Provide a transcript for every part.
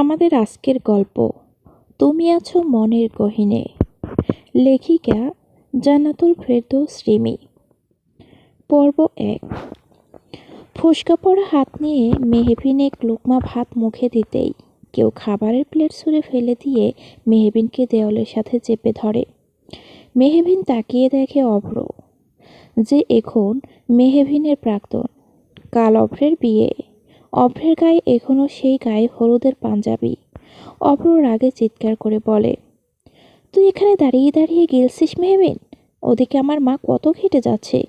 আমাদের আজকের গল্প, তুমি আছো মনের গহিনে লেখিকা জান্নাতুল ফেরদৌস রিমি। পর্ব এক, ফুসকা পড়া হাত নিয়ে মেহবিন এক লোকমা ভাত মুখে দিতেই কেউ খাবারের প্লেট ছুঁড়ে ফেলে দিয়ে মেহবিনকে দেওয়ালের সাথে চেপে ধরে। মেহবিন তাকিয়ে দেখে অভ্র, যে এখন মেহবিনের প্রাক্তন, কাল অভ্রের বিয়ে। অভ্রের গায়ে এখনও সেই গায়ে হলুদের পাঞ্জাবি। অভ্র রাগে চিৎকার করে বলে, তুই এখানে দাঁড়িয়ে দাঁড়িয়ে গিলছিস মেহবিন? ওদিকে আমার মা কত খেটে যাচ্ছে।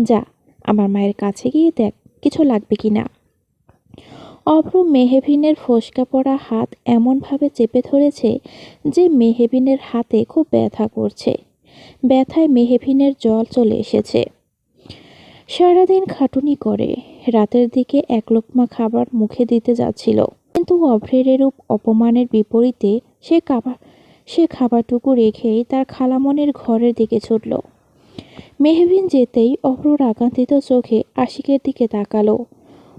যা, আমার মায়ের কাছে গিয়ে দেখ, কিছু লাগবে কি না অভ্র মেহেবিনের ফসকা পড়া হাত এমনভাবে চেপে ধরেছে যে মেহেবিনের হাতে খুব ব্যথা করছে। ব্যথায় মেহেবিনের জল চলে এসেছে। সারাদিন খাটুনি করে। রাতের দিকে এক লোকমা খাবার মুখে দিতে যাচ্ছিল। কিন্তু অভ্রের এরূপ অপমানের বিপরীতে সে খাবার সে খাবারটুকু রেখেই তার খালামনের ঘরের দিকে ছুটল। মেহবিন যেতেই অভ্র রাগান্বিত চোখে আশিকের দিকে তাকালো।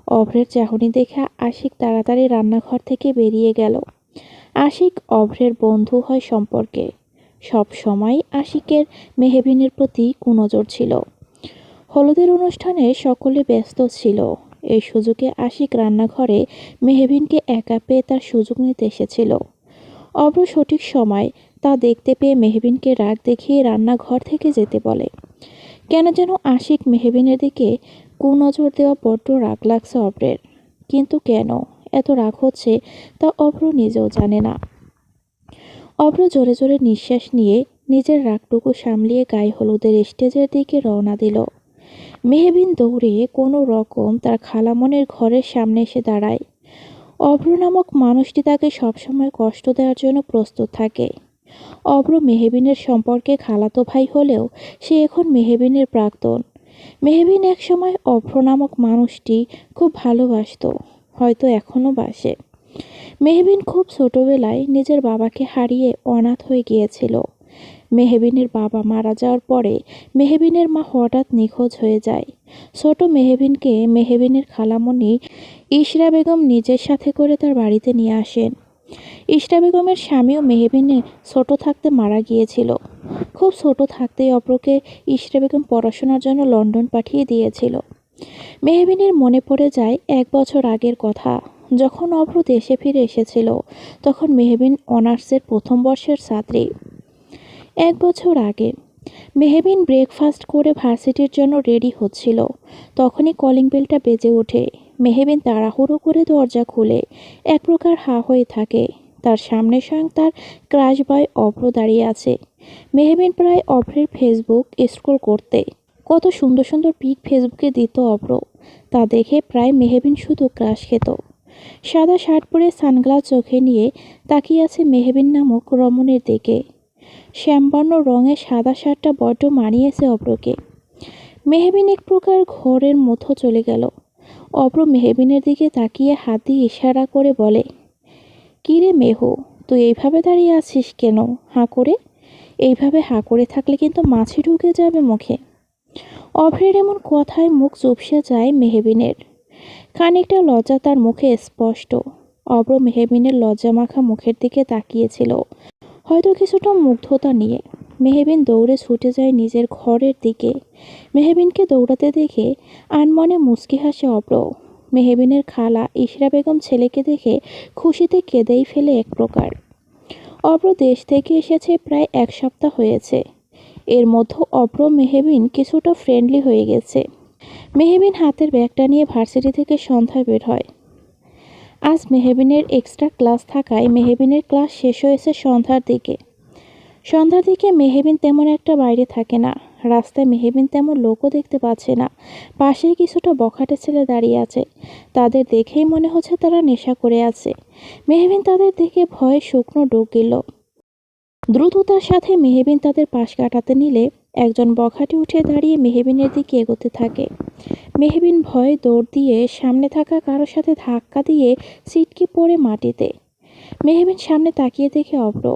অভ্রের চাহনি দেখে আশিক তাড়াতাড়ি রান্নাঘর থেকে বেরিয়ে গেল। আশিক অভ্রের বন্ধু হয় সম্পর্কে। সব সময় আশিকের মেহবিনের প্রতি কুনজর ছিল। হলুদের অনুষ্ঠানে সকলে ব্যস্ত ছিল। এই সুযোগে আশিক রান্নাঘরে মেহবিনকে একা পেয়ে তার সুযোগ নিতে এসেছিল। অব্র সঠিক সময় তা দেখতে পেয়ে মেহবিনকে রাগ দেখিয়ে রান্নাঘর থেকে যেতে বলে। কেন যেন আশিক মেহবিনের দিকে কুনজর দেওয়া বড্ড রাগ লাগছে অব্রের। কিন্তু কেন? এত রাগ হচ্ছে তা অব্র নিজেও জানে না। অব্র জোরে জোরে নিঃশ্বাস নিয়ে নিজের রাগটুকু সামলিয়ে গায়ে হলুদের স্টেজের দিকে রওনা দিল। মেহবিন দৌড়ে কোনো রকম তার খালামনের ঘরের সামনে এসে দাঁড়ায়। অভ্র নামক মানুষটি তাকে সবসময় কষ্ট দেওয়ার জন্য প্রস্তুত থাকে। অভ্র মেহবিনের সম্পর্কে খালাতো ভাই হলেও সে এখন মেহবিনের প্রাক্তন। মেহবিন একসময় অভ্র নামক মানুষটি খুব ভালোবাসত, হয়তো এখনও বাসে। মেহবিন খুব ছোটবেলায় নিজের বাবাকে হারিয়ে অনাথ হয়ে গিয়েছিল। মেহবিনের বাবা মারা যাওয়ার পরে মেহবিনের মা হঠাৎ নিখোঁজ হয়ে যায়। ছোট মেহবিনকে মেহবিনের খালামণি ইশরা বেগম নিজের সাথে করে তার বাড়িতে নিয়ে আসেন। ইশরা বেগমের স্বামীও মেহবিনে ছোট থাকতে মারা গিয়েছিল। খুব ছোট থাকতেই অপরকে ইশরা বেগম পড়াশোনার জন্য লন্ডন পাঠিয়ে দিয়েছিল। মেহবিনের মনে পড়ে যায় এক বছর আগের কথা। যখন অভ্র দেশে ফিরে এসেছিল, তখন মেহবিন অনার্সের প্রথম বর্ষের ছাত্রী। এক বছর আগে। মেহবিন ব্রেকফাস্ট করে ভার্সিটির জন্য রেডি হচ্ছিল। তখনই কলিং বেলটা বেজে ওঠে। মেহবিন তাড়াহুড়ো করে দরজা খুলে। এক প্রকার হা হয়ে থাকে। তার সামনে স্বয়ং তার ক্রাশ বয় অভ্র দাঁড়িয়ে আছে। মেহবিন প্রায় অভ্রের ফেসবুক স্ক্রোল করতে। কত সুন্দর সুন্দর পিক ফেসবুকে দিত অভ্র। তা দেখে প্রায় মেহবিন শুধু ক্রাশ খেত। সাদা শার্ট পরে সানগ্লাস চোখে নিয়ে তাকিয়ে আছে মেহবিন নামক রমণের দিকে। শ্যামবর্ণ রঙের সাদা শার্টটা বড্ড মানিয়েছে অব্রকে। মেহবিন এক প্রকার ঘরের মতো চলে গেল। অব্র মেহবিনের দিকে তাকিয়ে হাত ইশারা করে বলে কী রে মেহু, তুই এইভাবে দাঁড়িয়ে আছিস কেন? হাঁ করে? এইভাবে হাঁ করে থাকলে কিন্তু মাছি ঢুকে যাবে মুখে। অভ্রের এমন কথায় মুখ চুপসে যায় মেহবিনের। খানিকটা লজ্জা তার মুখে স্পষ্ট। অব্র মেহবিনের লজ্জামাখা মুখের দিকে তাকিয়েছিল। হয়তো কিছুটা মুগ্ধতা নিয়ে মেহেবিন দৌড়ে ছুটে যায় নিজের ঘরের দিকে। মেহবিনকে দৌড়াতে দেখে আনমনে মুচকি হাসে অব্র। মেহবিনের খালা ইশরা বেগম ছেলেকে দেখে খুশিতে কেঁদেই ফেলে এক প্রকার। অব্র দেশ থেকে এসেছে প্রায় এক সপ্তাহ হয়েছে। এর মধ্যে অব্র মেহেবিন কিছুটা ফ্রেন্ডলি হয়ে গেছে। মেহেবিন হাতের ব্যাগটা নিয়ে ভার্সিটি থেকে সন্ধ্যায় বের হয়। আজ মেহেবিনের এক্সট্রা ক্লাস থাকায় মেহেবিনের ক্লাস শেষ হয়েছে সন্ধ্যার দিকে। সন্ধ্যার দিকে মেহেবিন তেমন একটা বাইরে থাকে না। রাস্তায় মেহেবিন তেমন লোকও দেখতে পাচ্ছে না। পাশেই কিছুটা বখাটে ছেলে দাঁড়িয়ে আছে। তাদের দেখেই মনে হচ্ছে তারা নেশা করে আছে। মেহবিন তাদের দেখে ভয়ে শুকনো ডোক গেল। দ্রুততার সাথে মেহেবিন তাদের পাশ কাটাতে নিলে একজন বখাটি উঠে দাঁড়িয়ে মেহেবিনের দিকে এগোতে থাকে। মেহেবিন ভয়ে দৌড় দিয়ে সামনে থাকা কারোর সাথে ধাক্কা দিয়ে সিটকি পড়ে মাটিতে। মেহেবিন সামনে তাকিয়ে দেখে অব্র।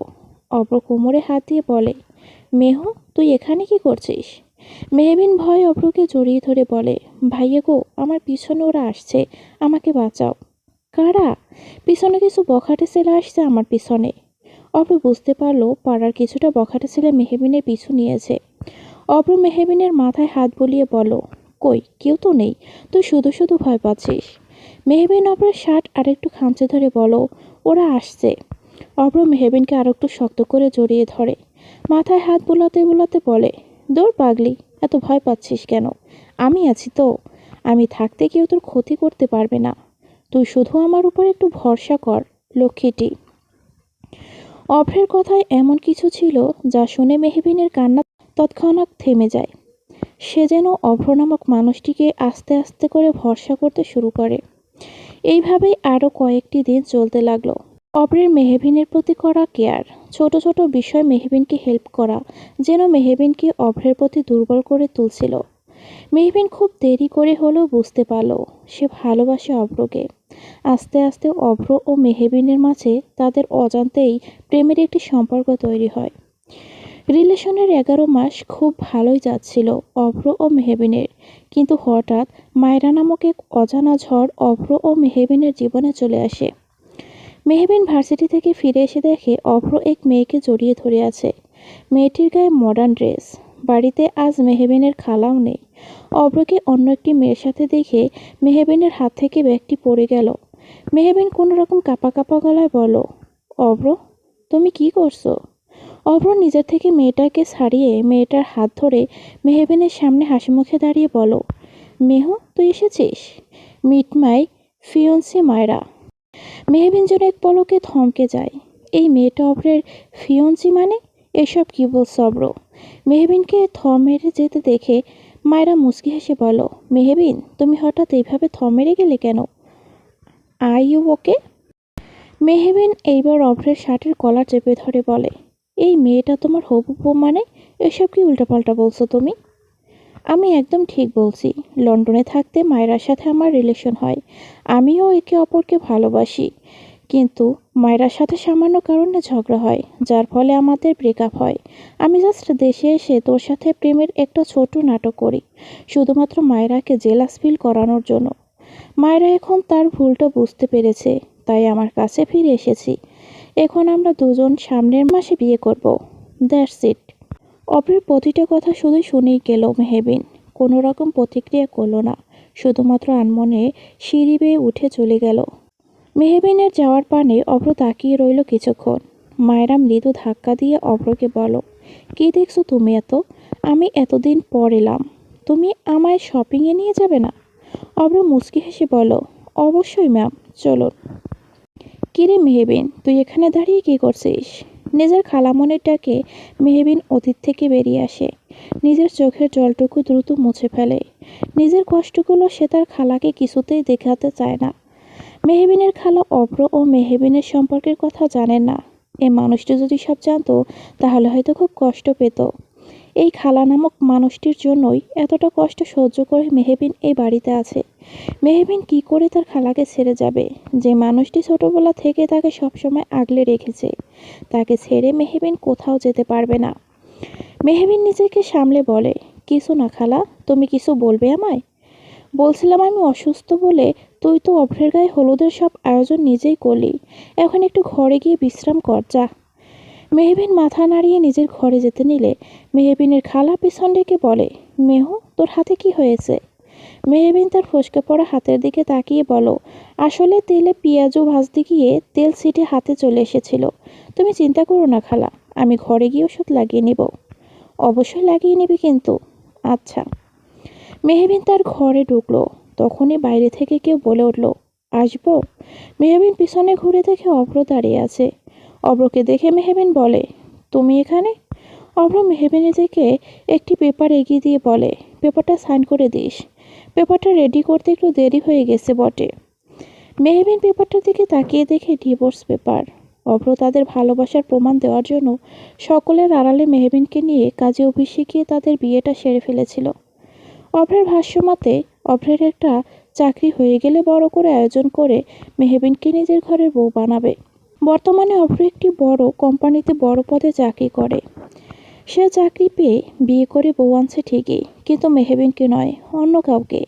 অব্র কোমরে হাত দিয়ে বলে, মেহু, তুই এখানে কি করছিস? মেহবিন ভয় অব্রকে জড়িয়ে ধরে বলে, ভাইয়া গো, আমার পিছনে ওরা আসছে, আমাকে বাঁচাও। কারা? পিছনে কিছু বখাটে ছেলে আসছে আমার পিছনে। অভ্র বুঝতে পারল পাড়ার কিছুটা বখাটে ছেলে মেহেবিনের পিছু নিয়েছে। অভ্র মেহেবিনের মাথায় হাত বুলিয়ে বলো কই, কেউ তো নেই, তুই শুধু শুধু ভয় পাচ্ছিস? মেহবিন অভ্রের শার্ট আরেকটু খামচে ধরে বলো ওরা আসছে। অভ্র মেহবিনকে আর একটু শক্ত করে জড়িয়ে ধরে, মাথায় হাত বোলাতে বোলাতে বলে দৌড় পাগলি, এত ভয় পাচ্ছিস কেন? আমি আছি তো। আমি থাকতে কেউ তোর ক্ষতি করতে পারবে না। তুই শুধু আমার উপর একটু ভরসা কর, লক্ষ্মীটি। অভ্রের কথায় এমন কিছু ছিল যা শুনে মেহবিনের কান্না তৎক্ষণাৎ থেমে যায়। সে যেন অভ্র নামক মানুষটিকে আস্তে আস্তে করে ভরসা করতে শুরু করে। এইভাবেই আরও কয়েকটি দিন চলতে লাগল। অভ্রের মেহেবিনের প্রতি করা কেয়ার, ছোট ছোট বিষয় মেহবিনকে হেল্প করা, যেন মেহবিনকে অভ্রের প্রতি দুর্বল করে তুলছিল। মেহবিন খুব দেরি করে হলেও বুঝতে পারল, সে ভালোবাসে অভ্রকে। আস্তে আস্তে অভ্র ও মেহেবিনের মাঝে তাদের অজান্তেই প্রেমের একটি সম্পর্ক তৈরি হয়। রিলেশনের এগারো মাস খুব ভালোই যাচ্ছিল অভ্র ও মেহবিনের। কিন্তু হঠাৎ মায়রা নামক এক অজানা ঝড় অভ্র ও মেহবিনের জীবনে চলে আসে। মেহবিন ভার্সিটি থেকে ফিরে এসে দেখে অভ্র এক মেয়েকে জড়িয়ে ধরে আছে। মেয়েটির গায়ে মডার্ন ড্রেস বাড়িতে আজ মেহবিনের খালাও নেই। অভ্রকে অন্য একটি মেয়ের সাথে দেখে মেহবিনের হাত থেকে ব্যাগটি পড়ে গেল। মেহবিন কোনো রকম কাপা কাপা গলায় বলো অভ্র, তুমি কি করছ? অভ্র নিজের থেকে মেয়েটাকে ছাড়িয়ে মেয়েটার হাত ধরে মেহবিনের সামনে হাসি মুখে দাঁড়িয়ে বলো, মেহ, তুই এসেছিস? Meet my fiancee Myra Mehbeen যেন এক পলকে থমকে যায়। এই মেয়েটা অভ্রের ফিয়ন্সি মানে? এসব কি বলছ অব্র মেহবিনকে থম মেরে যেতে দেখে মায়েরা মুচকি হেসে বলো, মেহবিন, তুমি হঠাৎ এইভাবে থম মেরে গেলে কেন? আই ইউ ওকে মেহবিন এইবার অভ্রের শার্টের কলার চেপে ধরে বলে এই মেয়েটা তোমার হবু বউ মানে? এসব কি উল্টাপাল্টা বলছো তুমি? আমি একদম ঠিক বলছি। লন্ডনে থাকতে মায়েরার সাথে আমার রিলেশন হয়। আমিও একে অপরকে ভালোবাসি। কিন্তু মায়েরার সাথে সামান্য কারণে ঝগড়া হয়, যার ফলে আমাদের ব্রেকআপ হয়। আমি জাস্ট দেশে এসে তোর সাথে প্রেমের একটা ছোট নাটক করি, শুধুমাত্র মায়েরাকে জেলাস ফিল করানোর জন্য। মায়েরা এখন তার ভুলটা বুঝতে পেরেছে, তাই আমার কাছে ফিরে এসেছি। এখন আমরা দুজন সামনের মাসে বিয়ে করব। That's it. অপরের প্রতিটা কথা শুধু শুনেই গেল মেহেবিন। কোনো রকম প্রতিক্রিয়া করল না। শুধুমাত্র আনমনে সিঁড়ি বেয়ে উঠে চলে গেল। মেহবিনের যাওয়ার পানে অভ্র তাকিয়ে রইল কিছুক্ষণ। মায়েরা মৃদু ধাক্কা দিয়ে অভ্রকে বলো কি দেখছ তুমি এত? আমি এতদিন পর এলাম। তুমি আমায় শপিংয়ে নিয়ে যাবে না? অভ্র মুচকি হেসে বলো অবশ্যই ম্যাম চলো কিরে মেহবিন, তুই এখানে দাঁড়িয়ে কি করছিস? নিজের খালামনের ডাকে মেহবিন অতীত থেকে বেরিয়ে আসে। নিজের চোখের জলটুকু দ্রুত মুছে ফেলে। নিজের কষ্টগুলো সে তার খালাকে কিছুতেই দেখাতে চায় না। মেহবিনের খালা অভ্র ও মেহবিনের সম্পর্কের কথা জানেন না। এ মানুষটি যদি সব জানতো, তাহলে হয়তো খুব কষ্ট পেত। এই খালা নামক মানুষটির জন্যই এতটা কষ্ট সহ্য করে মেহবিন এই বাড়িতে আছে। মেহবিন কি করে তার খালাকে ছেড়ে যাবে? যে মানুষটি ছোটবেলা থেকে তাকে সবসময় আগলে রেখেছে, তাকে ছেড়ে মেহবিন কোথাও যেতে পারবে না। মেহবিন নিজেকে সামলে বলে, কিছু না খালা, তুমি কিছু বলবে আমায়? বলছিলাম আমি অসুস্থ বলে তুই তো অভ্রের গায়ে হলুদের সব আয়োজন নিজেই করলি। এখন একটু ঘরে গিয়ে বিশ্রাম কর, যা। মেহবিন মাথা নাড়িয়ে নিজের ঘরে যেতে নিলে। মেহবিনের খালা পিছন ডেকে বলে, মেহ, তোর হাতে কি হয়েছে? মেহবিন তার ফসকে পড়া হাতের দিকে তাকিয়ে বলো, আসলে তেলে পেঁয়াজও ভাজতে গিয়ে তেল সিটে হাতে চলে এসেছিল। তুমি চিন্তা করো না খালা, আমি ঘরে গিয়ে ওষুধ লাগিয়ে নেব। অবশ্যই লাগিয়ে নেবে কিন্তু। আচ্ছা। মেহবিন তার ঘরে ঢুকলো। তখনই বাইরে থেকে কেউ বলে উঠল, আসব? মেহবিন পিছনে ঘুরে দেখে অভ্র দাঁড়িয়ে আছে। অভ্রকে দেখে মেহবিন বলে, তুমি এখানে? অভ্র মেহবিনের থেকে একটি পেপার এগিয়ে দিয়ে বলে, পেপারটা সাইন করে দিস। পেপারটা রেডি করতে একটু দেরি হয়ে গেছে বটে। মেহবিন পেপারটার দিকে তাকিয়ে দেখে ডিভোর্স পেপার। অভ্র তাদের ভালোবাসার প্রমাণ দেওয়ার জন্য সকলের আড়ালে মেহবিনকে নিয়ে কাজে অফিসে গিয়ে তাদের বিয়েটা সেরে ফেলেছিল। অভ্রের ভাষ্যমতে, অভ্রের একটা চাকরি হয়ে গেলে বড় করে আয়োজন করে মেহবিনকে নিজের ঘরের বউ বানাবে। বর্তমানে অভ্র একটি বড় কোম্পানিতে বড় পদে চাকরি করে। সে চাকরি পেয়ে বিয়ে করে বউ আনছে ঠিকই, কিন্তু মেহেবিনকে নয়, অন্য কাউকে।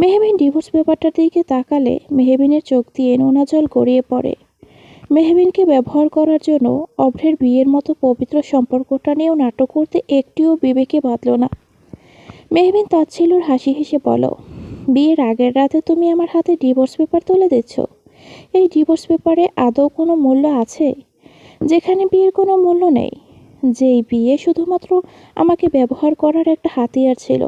মেহেবিন ডিভোর্স ব্যাপারটার দিকে তাকালে মেহেবিনের চোখ দিয়ে নোনা জল গড়িয়ে পড়ে। মেহবিনকে ব্যবহার করার জন্য অভ্রের বিয়ের মতো পবিত্র সম্পর্কটা নিয়েও নাটক করতে একটিও বিবেকে বাঁধল না। মেহবিন তাচ্ছিলর হাসি হেসে বলো, বিয়ের আগের রাতে তুমি আমার হাতে ডিভোর্স পেপার তুলে দিচ্ছ? এই ডিভোর্স পেপারে আদৌ কোনো মূল্য আছে? যেখানে বিয়ের কোনো মূল্য নেই। যেই বিয়ে শুধুমাত্র আমাকে ব্যবহার করার একটা হাতিয়ার ছিল।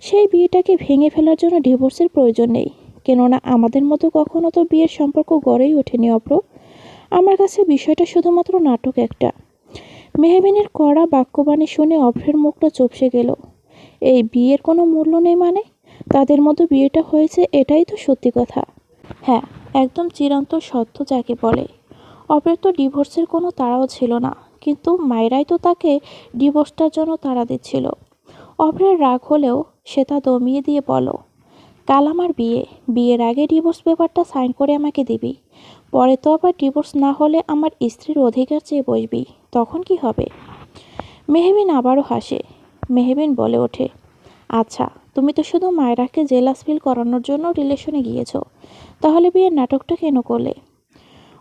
সেই বিয়েটাকে ভেঙে ফেলার জন্য ডিভোর্সের প্রয়োজন নেই। কেননা আমাদের মতো কখনো তো বিয়ের সম্পর্ক গড়েই ওঠেনি, অপ্র। আমার কাছে বিষয়টা শুধুমাত্র নাটক একটা। মেহবিনের কড়া বাক্যবাণী শুনে অভ্রের মুখটা চুপসে গেল। এই বিয়ের কোনো মূল্য নেই মানে? তাদের মতো বিয়েটা হয়েছে, এটাই তো সত্যি কথা। হ্যাঁ একদম চিরন্তর সত্য যাকে বলে। অভ্রের তো ডিভোর্সের কোনো তাড়াও ছিল না, কিন্তু মায়েরাই তো তাকে ডিভোর্সটার জন্য তাড়া দিচ্ছিল। অভ্রের রাগ হলেও সে তা দমিয়ে দিয়ে বলো কাল আমার বিয়ে, বিয়ের আগে ডিভোর্স পেপারটা সাইন করে আমাকে দিবি। পরে তো আবার ডিভোর্স না হলে আমার স্ত্রীর অধিকার চেয়ে বসবি, তখন কি হবে? মেহবিন আবারও হাসে। মেহবিন বলে ওঠে আচ্ছা তুমি তো শুধু মায়রাকে জেলাস ফিল করানোর জন্য রিলেশনে গিয়েছো। তাহলে বিয়ের নাটকটা কেন করলে?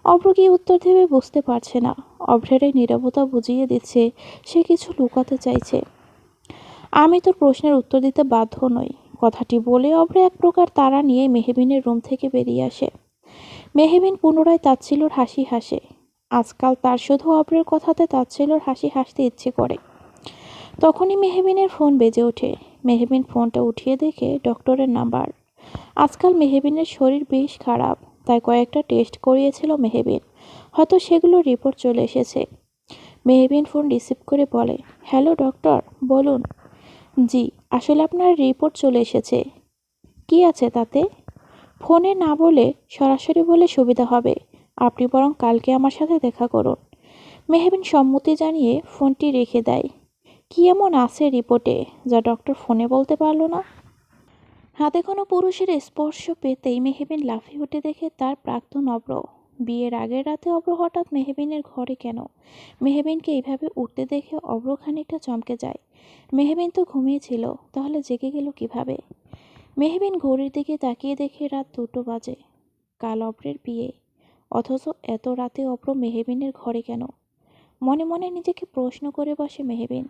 অভ্র কি উত্তর দেবে বুঝতে পারছে না। অভ্রের এই নিরবতা বুঝিয়ে দিচ্ছে, সে কিছু লুকাতে চাইছে। আমি তোর প্রশ্নের উত্তর দিতে বাধ্য নই। কথাটি বলে অভ্রে এক প্রকার তারা নিয়ে মেহেবিনের রুম থেকে বেরিয়ে আসে। মেহেবিন পুনরায় তাচ্ছিলর হাসি হাসে। আজকাল তার শুধু অভ্রের কথাতে তাচ্ছিলর হাসি হাসতে ইচ্ছে করে। তখনই মেহবিনের ফোন বেজে ওঠে। মেহবিন ফোনটা উঠিয়ে দেখে ডক্টরের নাম্বার। আজকাল মেহবিনের শরীর বেশ খারাপ, তাই কয়েকটা টেস্ট করিয়েছিল মেহবিন। হয়তো সেগুলো রিপোর্ট চলে এসেছে। মেহবিন ফোন রিসিভ করে বলে, হ্যালো, ডক্টর, বলুন। জি, আসলে আপনার রিপোর্ট চলে এসেছে। কি আছে তাতে? ফোনে না বলে সরাসরি বলে সুবিধা হবে। আপনি বরং কালকে আমার সাথে দেখা করুন। মেহবিন সম্মতি জানিয়ে ফোনটি রেখে দেয়। কি এমন আছে রিপোর্টে যা ডক্টর ফোনে বলতে পারল না? হাতে কোনো পুরুষের স্পর্শ পেতেই মেহেবিন লাফিয়ে উঠে দেখে তার প্রাক্তন অব্র। বিয়ের আগের রাতে অব্র হঠাৎ মেহেবিনের ঘরে কেন? মেহেবিনকে এইভাবে উঠতে দেখে অব্র খানিকটা চমকে যায়। মেহবিন তো ঘুমিয়েছিল তাহলে জেগে গেল কীভাবে? মেহবিন ঘড়ির দিকে তাকিয়ে দেখে রাত দুটো বাজে, কাল অব্রের বিয়ে। অথচ এত রাতে অব্র মেহেবিনের ঘরে কেন? মনে মনে নিজেকে প্রশ্ন করে বসে মেহবিন।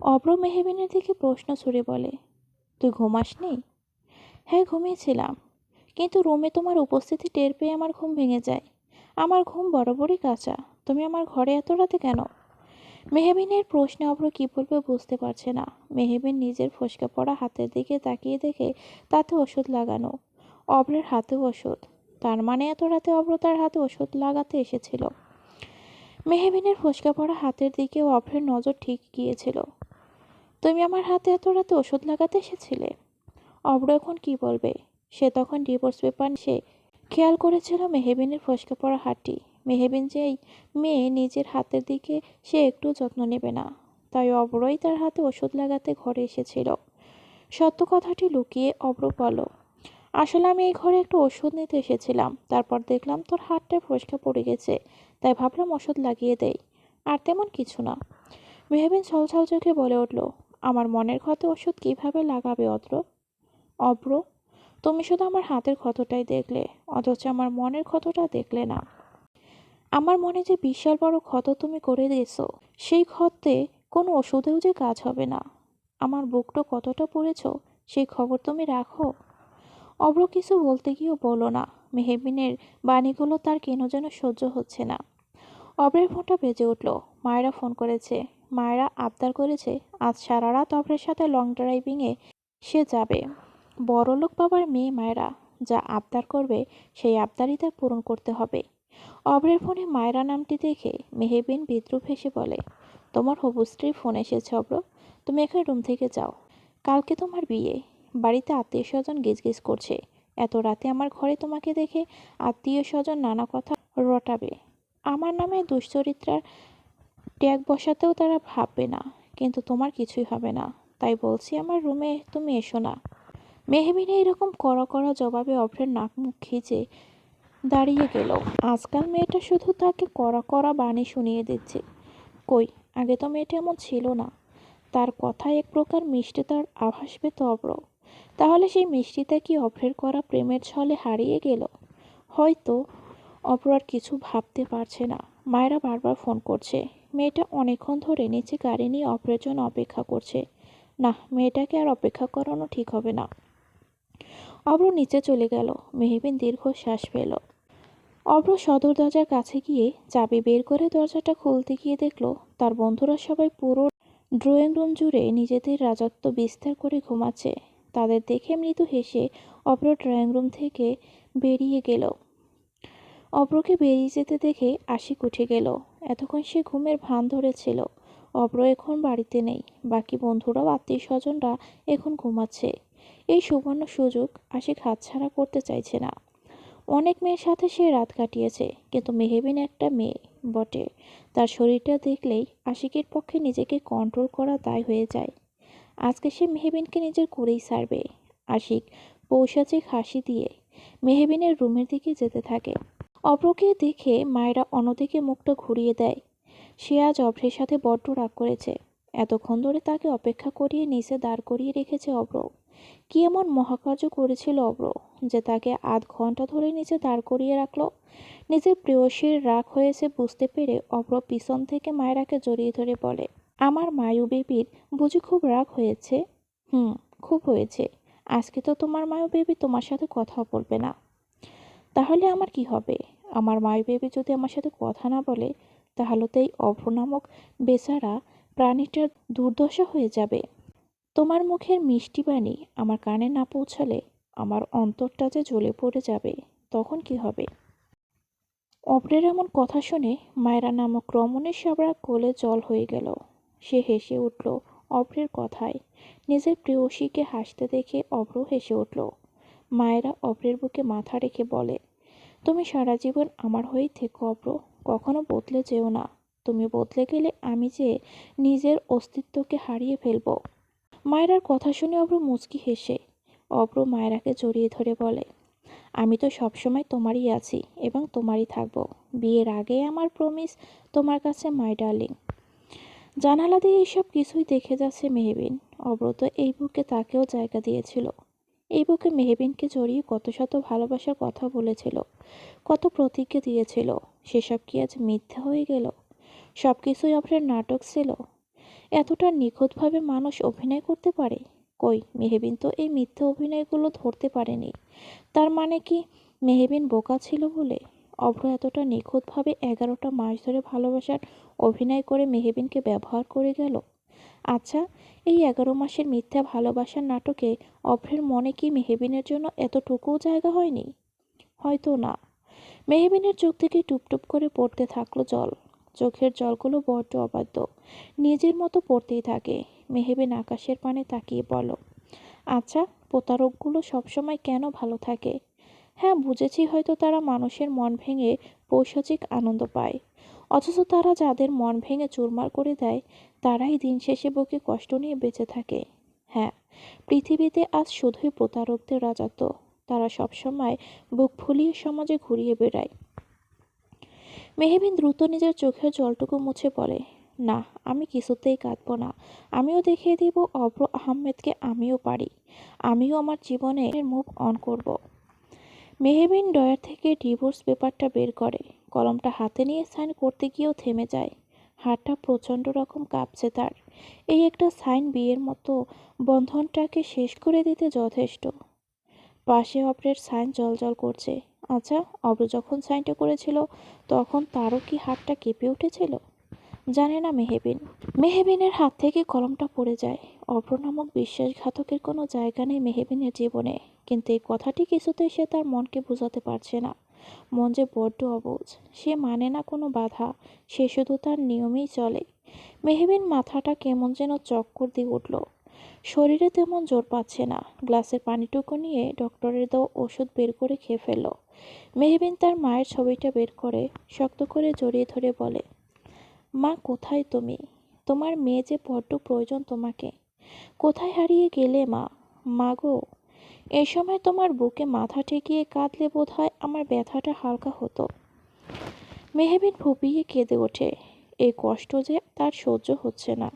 অব্র মেহবিনের দিকে প্রশ্ন ছুড়ে বলে, তুই ঘুমাসনি? হ্যাঁ ঘুমিয়েছিলাম। কিন্তু রুমে তোমার উপস্থিতি টের পেয়ে আমার ঘুম ভেঙে যায়। আমার ঘুম বরাবরই কাঁচা। তুমি আমার ঘরে এত রাতে কেন? মেহবিনের প্রশ্নে অব্র কী বলবে বুঝতে পারছে না। মেহবিন নিজের ফসকে পড়া হাতের দিকে তাকিয়ে দেখে তাতে ওষুধ লাগানো। অব্রের হাতেও ওষুধ। তার মানে এত রাতে অব্র তার হাতে ওষুধ লাগাতে এসেছিল। মেহবিনের ফসকা পড়া হাতের দিকেও অভ্রের নজর ঠিক গিয়েছিল। তুমি আমার হাতে এত রাতে ওষুধ লাগাতে এসেছিলে? অব্র এখন কি বলবে? সে তখন ডিভোর্স পেপার সে খেয়াল করেছিল মেহেবিনের ফসকে পড়া হাঁটি মেহেবিন যেই মেয়ে নিজের হাতের দিকে সে একটু যত্ন নেবে না। তাই অব্রই তার হাতে ওষুধ লাগাতে ঘরে এসেছিল। সত্য কথাটি লুকিয়ে অব্র বলল, আসলে আমি এই ঘরে একটু ওষুধ নিতে এসেছিলাম। তারপর দেখলাম তোর হাতটা ফসকা পড়ে গেছে। তাই ভাবলাম ওষুধ লাগিয়ে দেই। আর তেমন কিছু না। মেহবিন ছলছল চোখে বলে উঠল আমার মনের ক্ষতে ওষুধ কীভাবে লাগাবে, অদ্র? অব্র, তুমি শুধু আমার হাতের ক্ষতটাই দেখলে, অথচ আমার মনের ক্ষতটা দেখলে না। আমার মনে যে বিশাল বড় ক্ষত তুমি করে দিয়েছ, সেই ক্ষতে কোনো ওষুধেও যে কাজ হবে না। আমার বুকটা কতটা পড়েছ, সেই খবর তুমি রাখো। অব্র কিছু বলতে গিয়েও বলো না, মেহেবিনের বাণীগুলো তার কেন যেন সহ্য হচ্ছে না। অব্রের ফোনটা বেজে উঠল, মায়েরা ফোন করেছে। মায়েরা আবদার করেছে, আজ সারা রাত অভ্রের সাথে লং ড্রাইভিংয়ে সে যাবে। বড়লোক বাবার মেয়ে মায়েরা, যা আবদার করবে, সেই আবদারই তার পূরণ করতে হবে। অভ্রের ফোনে মায়েরা নামটি দেখে মেহেবিন বিদ্রুপ হেসে বলে, তোমার হবু স্ত্রীর ফোন এসেছে অব্র তুমি এখন রুম থেকে যাও। কালকে তোমার বিয়ে। বাড়িতে আত্মীয় স্বজন গিজগিজ করছে। এত রাতে আমার ঘরে তোমাকে দেখে আত্মীয় স্বজন নানা কথা রটাবে। আমার নামে দুশ্চরিত্রার ট্যাগ বসাতেও তারা ভাববে না, কিন্তু তোমার কিছুই হবে না। তাই বলছি আমার রুমে তুমি এসো না। মেহবিনে এরকম কড়া কড়া জবাবে অভ্রের নাক মুখ খিচে দাঁড়িয়ে গেল। আজকাল মেয়েটা শুধু তাকে কড়া কড়া বাণী শুনিয়ে দিচ্ছে। কই, আগে তো মেয়েটা এমন ছিল না। তার কথায় এক প্রকার মিষ্টি তার আভাস পেত অব্র তাহলে সেই মিষ্টিটা কি অভ্রের করা প্রেমের ছলে হারিয়ে গেল? হয়তো অভ্র আর কিছু ভাবতে পারছে না। মায়েরা বারবার ফোন করছে। মেয়েটা অনেকক্ষণ ধরে নিচে গাড়ি নিয়ে অভ্রের জন্য অপেক্ষা করছে। না, মেয়েটাকে আর অপেক্ষা করানো ঠিক হবে না। অভ্র নিচে চলে গেল। মেহবিন দীর্ঘ শ্বাস পেল অভ্র সদর দরজার কাছে গিয়ে চাবি বের করে দরজাটা খুলতে গিয়ে দেখল, তার বন্ধুরা সবাই পুরো ড্রয়িং রুম জুড়ে নিজেদের রাজত্ব বিস্তার করে ঘুমাচ্ছে। তাদের দেখে মৃদু হেসে অভ্র ড্রয়িং রুম থেকে বেরিয়ে গেল। অভ্রকে বেরিয়ে যেতে দেখে আশিক উঠে গেল। এতক্ষণ সে ঘুমের ভান ধরেছিল। অভ্র এখন বাড়িতে নেই। বাকি বন্ধুরাও আত্মীয় স্বজনরা এখন ঘুমাচ্ছে। এই সুবর্ণ সুযোগ আশিক হাতছাড়া করতে চাইছে না। অনেক মেয়ের সাথে সে রাত কাটিয়েছে, কিন্তু মেহেবিন একটা মেয়ে বটে। তার শরীরটা দেখলেই আশিকের পক্ষে নিজেকে কন্ট্রোল করা দায় হয়ে যায়। আজকে সে মেহেবিনকে নিজের করেই সারবে আশিক পৌষাচে হাসি দিয়ে। মেহেবিনের রুমের দিকে যেতে থাকে। অভ্রকে দেখে মায়েরা অন্যদিকে মুখটা ঘুরিয়ে দেয়। সে আজ অভ্রের সাথে বড্ড রাগ করেছে। এতক্ষণ ধরে তাকে অপেক্ষা করিয়ে নিচে দাঁড় করিয়ে রেখেছে অভ্র। কি এমন মহাকার্য করেছিল অভ্র যে তাকে আধ ঘণ্টা ধরে নিচে দাঁড় করিয়ে রাখল? নিজের প্রেয়সীর রাগ হয়েছে বুঝতে পেরে অভ্র পিছন থেকে মায়েরাকে জড়িয়ে ধরে বলে, আমার মায়ু বেবির বুঝি খুব রাগ হয়েছে? হুম, খুব হয়েছে। আজকে তো তোমার মায়ু বেবি তোমার সাথে কথা বলবে না। তাহলে আমার কি হবে? আমার মায়ু বেবি যদি আমার সাথে কথা না বলে, তাহলে তো এই অভ্র নামক বেচারা প্রাণীটার দুর্দশা হয়ে যাবে। তোমার মুখের মিষ্টি বাণী আমার কানে না পৌঁছালে আমার অন্তরটা যে জ্বলে পড়ে যাবে, তখন কি হবে? অপরের এমন কথা শুনে মায়েরা নামক রমণের সবরা কোলে জল হয়ে গেল। সে হেসে উঠল অভ্রের কথায়। নিজের প্রেয়সীকে হাসতে দেখে অভ্র হেসে উঠল। মায়েরা অভ্রের বুকে মাথা রেখে বলে তুমি সারা জীবন আমার হয়েই থেকো অভ্র কখনো বদলে যেও না। তুমি বদলে গেলে আমি যে নিজের অস্তিত্বকে হারিয়ে ফেলব। মায়েরার কথা শুনে অভ্র মুচকি হেসে অভ্র মায়েরাকে জড়িয়ে ধরে বলে, আমি তো সবসময় তোমারই আছি এবং তোমারই থাকব। বিয়ের আগে আমার প্রমিস তোমার কাছে মাই ডার্লিং জানালা দিয়ে এইসব কিছুই দেখে যাচ্ছে মেহবিন। অব্রত এই বুকে তাকেও জায়গা দিয়েছিল। এই বুকে মেহবিনকে জড়িয়ে কত শত ভালোবাসার কথা বলেছিল, কত প্রতিজ্ঞা দিয়েছিল, সেসব কি আজ মিথ্যা হয়ে গেল? সব কিছুই অভ্রের নাটক ছিল। এতটা নিখুঁতভাবে মানুষ অভিনয় করতে পারে? কই, মেহবিন তো এই মিথ্যে অভিনয়গুলো ধরতে পারেনি। তার মানে কি মেহবিন বোকা ছিল বলে? অভ্র এতটা নিখুঁতভাবে এগারোটা মাস ধরে ভালোবাসার অভিনয় করে মেহবিনকে ব্যবহার করে গেল? আচ্ছা এই এগারো মাসের মিথ্যা ভালোবাসার নাটকে অভ্রের মনে কি মেহেবিনের জন্য এতটুকুও জায়গা হয়নি? হয়তো না। মেহেবিনের চোখ থেকে টুপটুপ করে পড়তে থাকল জল। চোখের জলগুলো বড্ড অবাধ্য। নিজের মতো পড়তেই থাকে। মেহেবিন আকাশের পানে তাকিয়ে বলল আচ্ছা প্রতারকগুলো সবসময় কেন ভালো থাকে? হ্যাঁ বুঝেছি হয়তো তারা মানুষের মন ভেঙে পৈশাচিক আনন্দ পায়। অথচ তারা যাদের মন ভেঙে চুরমার করে দেয়, তারাই দিন শেষে বুকে কষ্ট নিয়ে বেঁচে থাকে। হ্যাঁ পৃথিবীতে আজ শুধুই প্রতারকদের রাজত্ব। তারা সবসময় বুক ফুলিয়ে সমাজে ঘুরিয়ে বেড়ায়। মেহেবিন দ্রুত নিজের চোখের জলটুকু মুছে পড়ে। না, আমি কিছুতেই কাঁদব না। আমিও দেখিয়ে দিব অব্র আহমেদকে আমিও পারি। আমিও আমার জীবনের মুভ অন করব। মেহেবিন ডয়ার থেকে ডিভোর্স পেপারটা বের করে। কলমটা হাতে নিয়ে সাইন করতে গিয়েও থেমে যায়। হাতটা প্রচণ্ড রকম কাঁপছে তার। এই একটা সাইন বিয়ের মতো বন্ধনটাকে শেষ করে দিতে যথেষ্ট। পাশে অপরের সাইন জল করছে। আচ্ছা অব্র যখন সাইনটা করেছিল, তখন তারও কি হাতটা কেঁপে উঠেছিল? জানে না মেহেবিন। মেহেবিনের হাত থেকে কলমটা পড়ে যায়। অভ্র নামক বিশ্বাসঘাতকের কোনো জায়গা নেই মেহেবিনের জীবনে। কিন্তু এই কথাটি কিছুতেই সে তার মনকে বোঝাতে পারছে না। মন যে বড্ড অবুঝ সে মানে না কোনো বাধা, সে শুধু তার নিয়মেই চলে। মেহেবিন মাথাটা কেমন যেন চক্কর দিয়ে উঠল। শরীরে তেমন জোর পাচ্ছে না। গ্লাসের পানিটুকু নিয়ে ডক্টরের দেওয়া ওষুধ বের করে খেয়ে ফেলল। মেহবিন তার মায়ের ছবিটা বের করে শক্ত করে জড়িয়ে ধরে বলে, মা, কোথায় তুমি? তোমার মেয়ে যে বড্ড প্রয়োজন তোমাকে। কোথায় হারিয়ে গেলে মা? মা এই সময় তোমার বুকে মাথা ঠেকিয়ে কাঁদলে বোধ হয় আমার ব্যথাটা হালকা হতো। মেহবিন ফুপিয়ে কেঁদে ওঠে। এই কষ্ট যে তার সহ্য হচ্ছে না।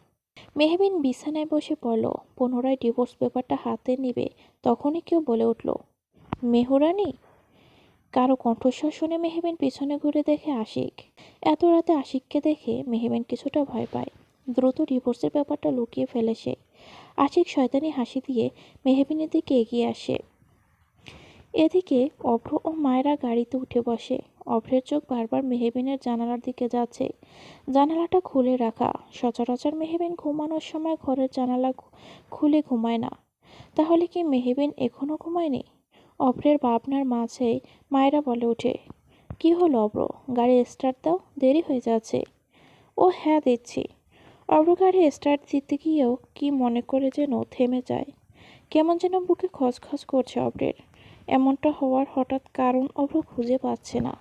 মেহবিন বিছানায় বসে পড়ল। পুনরায় ডিভোর্স পেপারটা হাতে নিবে, তখনই কেউ বলে উঠল, মেহরানি? কারও কণ্ঠস্বর শুনে মেহবিন পিছনে ঘুরে দেখে আশিক। এত রাতে আশিককে দেখে মেহবিন কিছুটা ভয় পায়। দ্রুত ডিভোর্সের ব্যাপারটা লুকিয়ে ফেলে সে। আশিক শয়তানি হাসি দিয়ে মেহবিনের দিকে এগিয়ে আসে। এদিকে অভ্র ও মায়েরা গাড়িতে উঠে বসে। অভ্রের চোখ বারবার মেহেবিনের জানালার দিকে যাচ্ছে। জানালাটা খুলে রাখা। সচরাচর মেহেবিন ঘুমানোর সময় ঘরের জানালা খুলে ঘুমায় না। তাহলে কি মেহেবিন এখনও ঘুমায়নি? অভ্রের ভাবনার মাঝে মায়েরা বলে ওঠে, কি হলো অভ্র? গাড়ি স্টার্ট দাও, দেরি হয়ে যাচ্ছে। ও হ্যাঁ দিচ্ছি। গাড়ি স্টার্ট দিতে গিয়েও কি মনে করে যেন থেমে যায়। কেমন যেন বুকে খসখস করছে অব্রের এমনটা হওয়ার হঠাৎ কারণ অভ্র খুঁজে পাচ্ছে না।